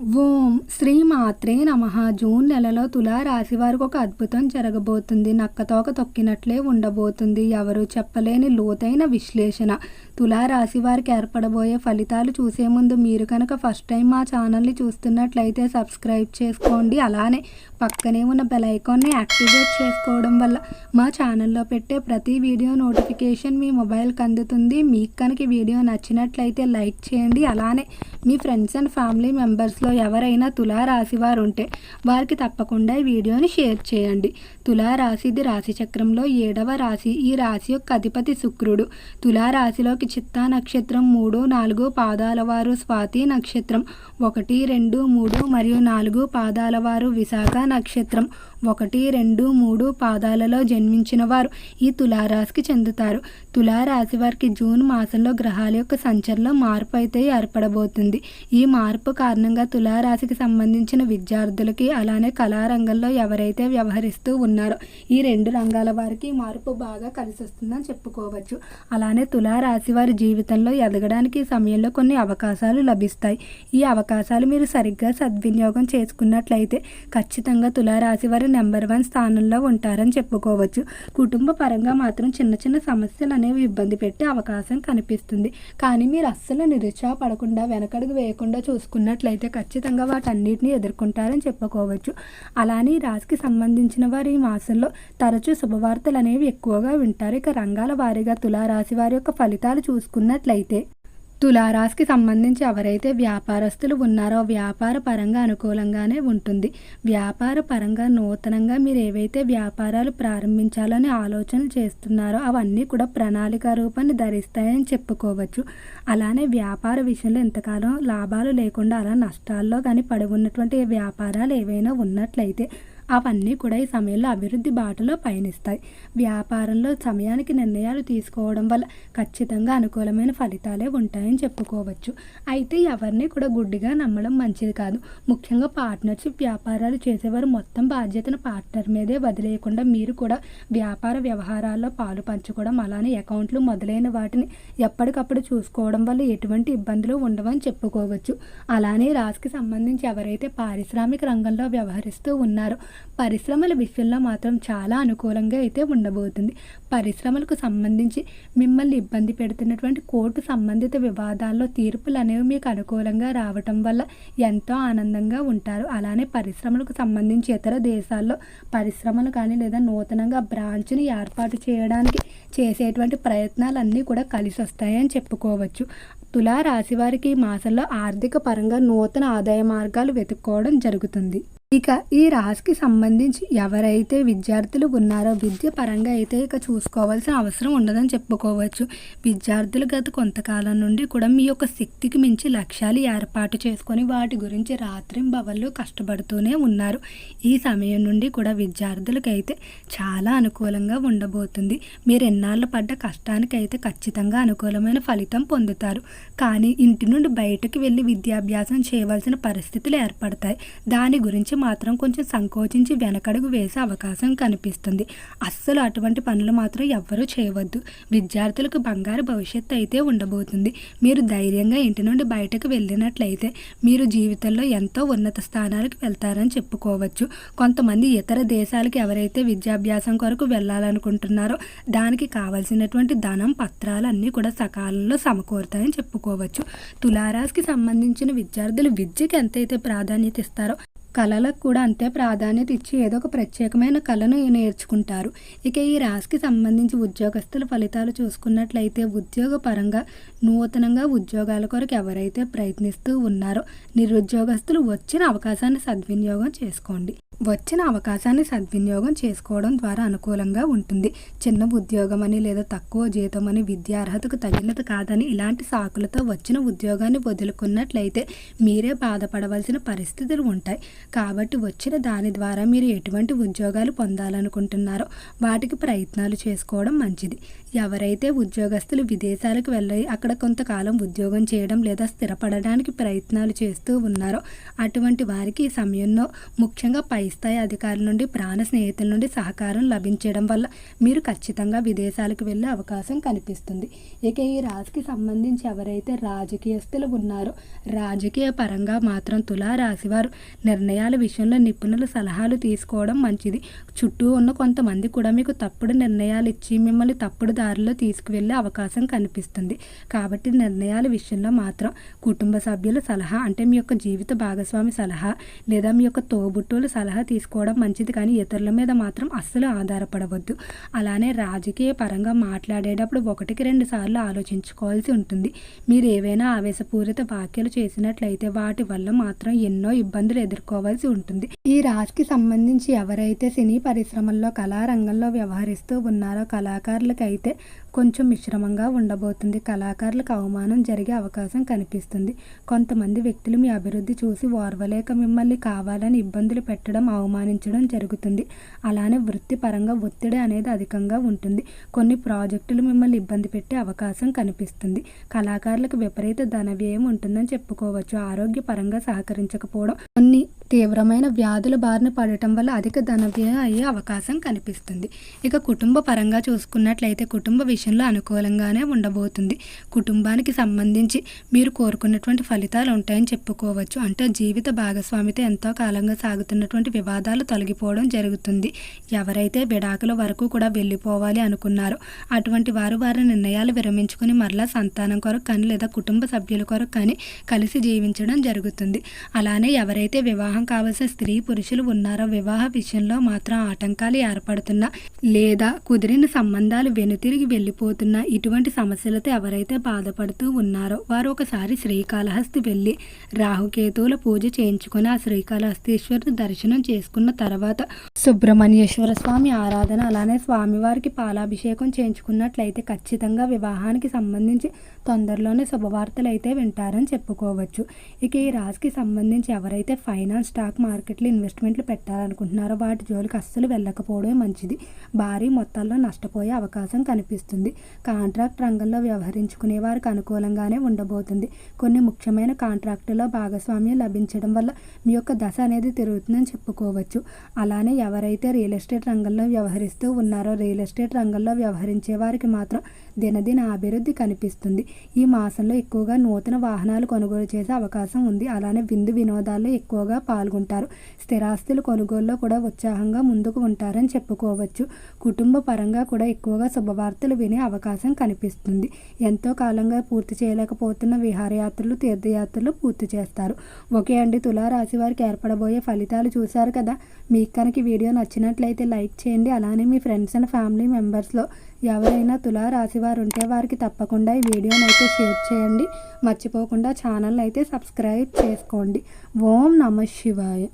ఓం శ్రీ మాత్రే నమ. జూన్ నెలలో తులా రాశి వారికి ఒక అద్భుతం జరగబోతుంది. నక్కతోక తొక్కినట్లే ఉండబోతుంది. ఎవరు చెప్పలేని లోతైన విశ్లేషణ. తులా రాశి వారికి ఏర్పడబోయే ఫలితాలు చూసే ముందు మీరు కనుక ఫస్ట్ టైం మా ఛానల్ని చూస్తున్నట్లయితే సబ్స్క్రైబ్ చేసుకోండి. అలానే పక్కనే ఉన్న బెల్ ఐకాన్ని యాక్టివేట్ చేసుకోవడం వల్ల మా ఛానల్లో పెట్టే ప్రతి వీడియో నోటిఫికేషన్ మీ మొబైల్కి అందుతుంది. మీకు కనుక వీడియో నచ్చినట్లయితే లైక్ చేయండి. అలానే మీ ఫ్రెండ్స్ అండ్ ఫ్యామిలీ మెంబర్స్ మెంబర్స్లో ఎవరైనా తులారాశి వారు ఉంటే వారికి తప్పకుండా ఈ వీడియోని షేర్ చేయండి. తులారాశిది రాశి చక్రంలో ఏడవ రాశి. ఈ రాశి యొక్క అధిపతి శుక్రుడు. తులారాశిలోకి చిత్తా నక్షత్రం మూడు నాలుగు పాదాల వారు స్వాతి నక్షత్రం ఒకటి రెండు మూడు మరియు నాలుగు పాదాల వారు విశాఖ నక్షత్రం ఒకటి రెండు మూడు పాదాలలో జన్మించిన వారు ఈ తులారాశికి చెందుతారు. తులారాశి వారికి జూన్ మాసంలో గ్రహాల యొక్క సంచలనం మార్పు అయితే ఏర్పడబోతుంది. ఈ మార్పు కారణంగా తులారాశికి సంబంధించిన విద్యార్థులకి అలానే కళారంగంలో ఎవరైతే వ్యవహరిస్తూ ఉన్నారో ఈ రెండు రంగాల వారికి మార్పు బాగా కలిసి వస్తుందని చెప్పుకోవచ్చు. అలానే తులారాశి వారి జీవితంలో ఎదగడానికి ఈ సమయంలో కొన్ని అవకాశాలు లభిస్తాయి. ఈ అవకాశాలు మీరు సరిగ్గా సద్వినియోగం చేసుకున్నట్లయితే ఖచ్చితంగా తులారాశి వారి నెంబర్ వన్ స్థానంలో ఉంటారని చెప్పుకోవచ్చు. కుటుంబ పరంగా మాత్రం చిన్న చిన్న సమస్యలు అనేవి ఇబ్బంది పెట్టే అవకాశం కనిపిస్తుంది. కానీ మీరు అస్సలు నిరుత్సాహపడకుండా వెనకడుగు వేయకుండా చూసుకున్నట్లయితే ఖచ్చితంగా వాటన్నిటిని ఎదుర్కొంటారని చెప్పుకోవచ్చు. అలానే ఈ రాశికి సంబంధించిన వారు ఈ మాసంలో తరచూ శుభవార్తలు అనేవి ఎక్కువగా వింటారు. ఇక రంగాల వారీగా తులారాశి వారి యొక్క ఫలితాలు చూసుకున్నట్లయితే తులారాశికి సంబంధించి ఎవరైతే వ్యాపారస్తులు ఉన్నారో వ్యాపార పరంగా అనుకూలంగానే ఉంటుంది. వ్యాపార పరంగా నూతనంగా మీరు ఏవైతే వ్యాపారాలు ప్రారంభించాలని ఆలోచనలు చేస్తున్నారో అవన్నీ కూడా ప్రణాళిక రూపాన్ని ధరిస్తాయని చెప్పుకోవచ్చు. అలానే వ్యాపార విషయంలో ఎంతకాలం లాభాలు లేకుండా అలా నష్టాల్లో కానీ పడి ఉన్నటువంటి వ్యాపారాలు ఏవైనా ఉన్నట్లయితే అవన్నీ కూడా ఈ సమయంలో అభివృద్ధి బాటలో పయనిస్తాయి. వ్యాపారంలో సమయానికి నిర్ణయాలు తీసుకోవడం వల్ల ఖచ్చితంగా అనుకూలమైన ఫలితాలే ఉంటాయని చెప్పుకోవచ్చు. అయితే ఎవరిని కూడా గుడ్డిగా నమ్మడం మంచిది కాదు. ముఖ్యంగా పార్ట్నర్షిప్ వ్యాపారాలు చేసేవారు మొత్తం బాధ్యతను పార్ట్నర్ మీదే వదిలేయకుండా మీరు కూడా వ్యాపార వ్యవహారాల్లో పాలు పంచుకోవడం అలానే అకౌంట్లు మొదలైన వాటిని ఎప్పటికప్పుడు చూసుకోవడం వల్ల ఎటువంటి ఇబ్బందులు ఉండవని చెప్పుకోవచ్చు. అలానే రాశికి సంబంధించి ఎవరైతే పారిశ్రామిక రంగంలో వ్యవహరిస్తూ ఉన్నారో పరిశ్రమల విషయంలో మాత్రం చాలా అనుకూలంగా అయితే ఉండబోతుంది. పరిశ్రమలకు సంబంధించి మిమ్మల్ని ఇబ్బంది పెడుతున్నటువంటి కోర్టు సంబంధిత వివాదాల్లో తీర్పులు అనేవి మీకు అనుకూలంగా రావటం వల్ల ఎంతో ఆనందంగా ఉంటారు. అలానే పరిశ్రమలకు సంబంధించి ఇతర దేశాల్లో పరిశ్రమలు కానీ లేదా నూతనంగా బ్రాంచ్ని ఏర్పాటు చేయడానికి చేసేటువంటి ప్రయత్నాలన్నీ కూడా కలిసి వస్తాయని చెప్పుకోవచ్చు. తులా రాశి వారికి ఈ మాసంలో ఆర్థిక పరంగా నూతన ఆదాయ మార్గాలు వెతుక్కోవడం జరుగుతుంది. ఇక ఈ రాశికి సంబంధించి ఎవరైతే విద్యార్థులు ఉన్నారో విద్య పరంగా అయితే ఇక చూసుకోవాల్సిన అవసరం ఉండదని చెప్పుకోవచ్చు. విద్యార్థులు గత కొంతకాలం నుండి కూడా మీ యొక్క శక్తికి మించి లక్ష్యాలు ఏర్పాటు చేసుకొని వాటి గురించి రాత్రింబవళ్ళు కష్టపడుతూనే ఉన్నారు. ఈ సమయం నుండి కూడా విద్యార్థులకైతే చాలా అనుకూలంగా ఉండబోతుంది. మీరు ఎన్నాళ్ళు పడ్డ కష్టానికైతే ఖచ్చితంగా అనుకూలమైన ఫలితం పొందుతారు. కానీ ఇంటి నుండి బయటకు వెళ్ళి విద్యాభ్యాసం చేయవలసిన పరిస్థితులు ఏర్పడతాయి. దాని గురించి మాత్రం కొంచెం సంకోచించి వెనకడుగు వేసే అవకాశం కనిపిస్తుంది. అస్సలు అటువంటి పనులు మాత్రం ఎవ్వరూ చేయవద్దు. విద్యార్థులకు బంగారు భవిష్యత్తు అయితే ఉండబోతుంది. మీరు ధైర్యంగా ఇంటి నుండి బయటకు వెళ్ళినట్లయితే మీరు జీవితంలో ఎంతో ఉన్నత స్థానాలకు వెళ్తారని చెప్పుకోవచ్చు. కొంతమంది ఇతర దేశాలకు ఎవరైతే విద్యాభ్యాసం కొరకు వెళ్ళాలనుకుంటున్నారో దానికి కావలసినటువంటి ధనం పత్రాలు అన్నీ కూడా సకాలంలో సమకూరుతాయని చెప్పుకోవచ్చు. తులారాశికి సంబంధించిన విద్యార్థులు విద్యకి ఎంతైతే ప్రాధాన్యత ఇస్తారో కళలకు కూడా అంతే ప్రాధాన్యత ఇచ్చి ఏదో ఒక ప్రత్యేకమైన కళను నేర్చుకుంటారు. ఇక ఈ రాశికి సంబంధించి ఉద్యోగస్తుల ఫలితాలు చూసుకున్నట్లయితే ఉద్యోగ పరంగా నూతనంగా ఉద్యోగాల కొరకు ఎవరైతే ప్రయత్నిస్తూ ఉన్నారో నిరుద్యోగస్తులు వచ్చిన అవకాశాన్ని సద్వినియోగం చేసుకోండి. వచ్చిన అవకాశాన్ని సద్వినియోగం చేసుకోవడం ద్వారా అనుకూలంగా ఉంటుంది. చిన్న ఉద్యోగం అని లేదా తక్కువ జీతం అని విద్యార్హతకు తగినది కాదని ఇలాంటి సాకులతో వచ్చిన ఉద్యోగాన్ని వదులుకున్నట్లయితే మీరే బాధపడవలసిన పరిస్థితులు ఉంటాయి. కాబట్టి వచ్చిన దాని ద్వారా మీరు ఎటువంటి ఉద్యోగాలు పొందాలనుకుంటున్నారో వాటికి ప్రయత్నాలు చేసుకోవడం మంచిది. ఎవరైతే ఉద్యోగస్తులు విదేశాలకు వెళ్ళి అక్కడ కొంతకాలం ఉద్యోగం చేయడం లేదా స్థిరపడడానికి ప్రయత్నాలు చేస్తూ ఉన్నారో అటువంటి వారికి ఈ సమయంలో ముఖ్యంగా పై స్థాయి అధికారుల నుండి ప్రాణ స్నేహితుల నుండి సహకారం లభించడం వల్ల మీరు ఖచ్చితంగా విదేశాలకు వెళ్ళే అవకాశం కనిపిస్తుంది. ఇక ఈ రాశికి సంబంధించి ఎవరైతే రాజకీయస్తులు ఉన్నారో రాజకీయ పరంగా మాత్రం తులా రాశి వారు నిర్ణయాల విషయంలో నిపుణుల సలహాలు తీసుకోవడం మంచిది. చుట్టూ ఉన్న కొంతమంది కూడా మీకు తప్పుడు నిర్ణయాలు ఇచ్చి మిమ్మల్ని తప్పుడు దారిలో తీసుకువెళ్ళే అవకాశం కనిపిస్తుంది. కాబట్టి నిర్ణయాల విషయంలో మాత్రం కుటుంబ సభ్యుల సలహా అంటే మీ యొక్క జీవిత భాగస్వామి సలహా లేదా మీ యొక్క తోబుట్టువుల సలహా సలహా తీసుకోవడం మంచిది కానీ ఇతరుల మీద మాత్రం అస్సలు ఆధారపడవద్దు. అలానే రాజకీయ పరంగా మాట్లాడేటప్పుడు ఒకటికి రెండు సార్లు ఆలోచించుకోవాల్సి ఉంటుంది. మీరు ఏవైనా ఆవేశపూరిత వ్యాఖ్యలు చేసినట్లయితే వాటి వల్ల మాత్రం ఎన్నో ఇబ్బందులు ఎదుర్కోవాల్సి ఉంటుంది. ఈ రాశికి సంబంధించి ఎవరైతే సినీ పరిశ్రమల్లో కళారంగంలో వ్యవహరిస్తూ ఉన్నారో కళాకారులకైతే కొంచెం మిశ్రమంగా ఉండబోతుంది. కళాకారులకు అవమానం జరిగే అవకాశం కనిపిస్తుంది. కొంతమంది వ్యక్తులు మీ అభివృద్ధి చూసి ఓర్వలేక మిమ్మల్ని కావాలని ఇబ్బందులు పెట్టడం అవమానించడం జరుగుతుంది. అలానే వృత్తిపరంగా ఒత్తిడి అనేది అధికంగా ఉంటుంది. కొన్ని ప్రాజెక్టులు మిమ్మల్ని ఇబ్బంది పెట్టే అవకాశం కనిపిస్తుంది. కళాకారులకు విపరీత ధన వ్యయం ఉంటుందని చెప్పుకోవచ్చు. ఆరోగ్యపరంగా సహకరించకపోవడం కొన్ని తీవ్రమైన వ్యాధుల బారిన పడటం వల్ల అధిక ధనవ్యయం అయ్యే అవకాశం కనిపిస్తుంది. ఇక కుటుంబ పరంగా చూసుకున్నట్లయితే కుటుంబ విషయంలో అనుకూలంగానే ఉండబోతుంది. కుటుంబానికి సంబంధించి మీరు కోరుకున్నటువంటి ఫలితాలు ఉంటాయని చెప్పుకోవచ్చు. అంటే జీవిత భాగస్వామితో ఎంతో కాలంగా సాగుతున్నటువంటి వివాదాలు తొలగిపోవడం జరుగుతుంది. ఎవరైతే విడాకుల వరకు కూడా వెళ్ళిపోవాలి అనుకున్నారో అటువంటి వారు వారి నిర్ణయాలు విరమించుకుని మరలా సంతానం కొరకు కానీ లేదా కుటుంబ సభ్యుల కొరకు కానీ కలిసి జీవించడం జరుగుతుంది. అలానే ఎవరైతే వివాహం కావలసిన స్త్రీ పురుషులు ఉన్నారో? వివాహ విషయంలో మాత్రం ఆటంకాలు ఏర్పడుతున్నా లేదా కుదిరిన సంబంధాలు వెనుతిరిగి వెళ్ళిపోతున్నా ఇటువంటి సమస్యలతో ఎవరైతే బాధపడుతూ ఉన్నారో వారు ఒకసారి శ్రీకాళహస్తి వెళ్ళి రాహుకేతువుల పూజ చేయించుకుని ఆ శ్రీకాళహస్తీశ్వరుని దర్శనం చేసుకున్న తర్వాత సుబ్రహ్మణ్యేశ్వర స్వామి ఆరాధన అలానే స్వామివారికి పాలాభిషేకం చేయించుకున్నట్లయితే ఖచ్చితంగా వివాహానికి సంబంధించి తొందరలోనే శుభవార్తలు అయితే వింటారని చెప్పుకోవచ్చు. ఇక ఈ రాశికి సంబంధించి ఎవరైతే ఫైనాన్స్ స్టాక్ మార్కెట్లో ఇన్వెస్ట్మెంట్లు పెట్టాలనుకుంటున్నారో వాటి జోలికి అస్సలు వెళ్ళకపోవడమే మంచిది. భారీ మొత్తాల్లో నష్టపోయే అవకాశం కనిపిస్తుంది. కాంట్రాక్ట్ రంగంలో వ్యవహరించుకునే వారికి అనుకూలంగానే ఉండబోతుంది. కొన్ని ముఖ్యమైన కాంట్రాక్టులో భాగస్వామ్యం లభించడం వల్ల మీ యొక్క దశ అనేది తిరుగుతుందని చెప్పుకోవచ్చు. అలానే ఎవరైతే రియల్ ఎస్టేట్ రంగంలో వ్యవహరిస్తూ ఉన్నారో రియల్ ఎస్టేట్ రంగంలో వ్యవహరించే వారికి మాత్రం దినదిన అభివృద్ధి కనిపిస్తుంది. ఈ మాసంలో ఎక్కువగా నూతన వాహనాలు కొనుగోలు చేసే అవకాశం ఉంది. అలానే విందు వినోదాల్లో ఎక్కువగా పాల్గొంటారు. స్థిరాస్తులు కొనుగోలులో కూడా ఉత్సాహంగా ముందుకు ఉంటారని చెప్పుకోవచ్చు. కుటుంబ పరంగా కూడా ఎక్కువగా శుభవార్తలు వినే అవకాశం కనిపిస్తుంది. ఎంతో కాలంగా పూర్తి చేయలేకపోతున్న విహారయాత్రలు తీర్థయాత్రలు పూర్తి చేస్తారు. ఓకే అండి. తులారాశి వారికి ఏర్పడబోయే ఫలితాలు చూశారు కదా? మీకు కనుక వీడియో నచ్చినట్లయితే లైక్ చేయండి. అలానే మీ ఫ్రెండ్స్ అండ్ ఫ్యామిలీ మెంబర్స్లో ఎవరైనా తులా రాశి వారు ఉంటే వారికి తప్పకుండా ఈ వీడియోని అయితే షేర్ చేయండి. మర్చిపోకుండా ఛానల్ అయితే సబ్స్క్రైబ్ చేసుకోండి. ఓం నమ శివాయ.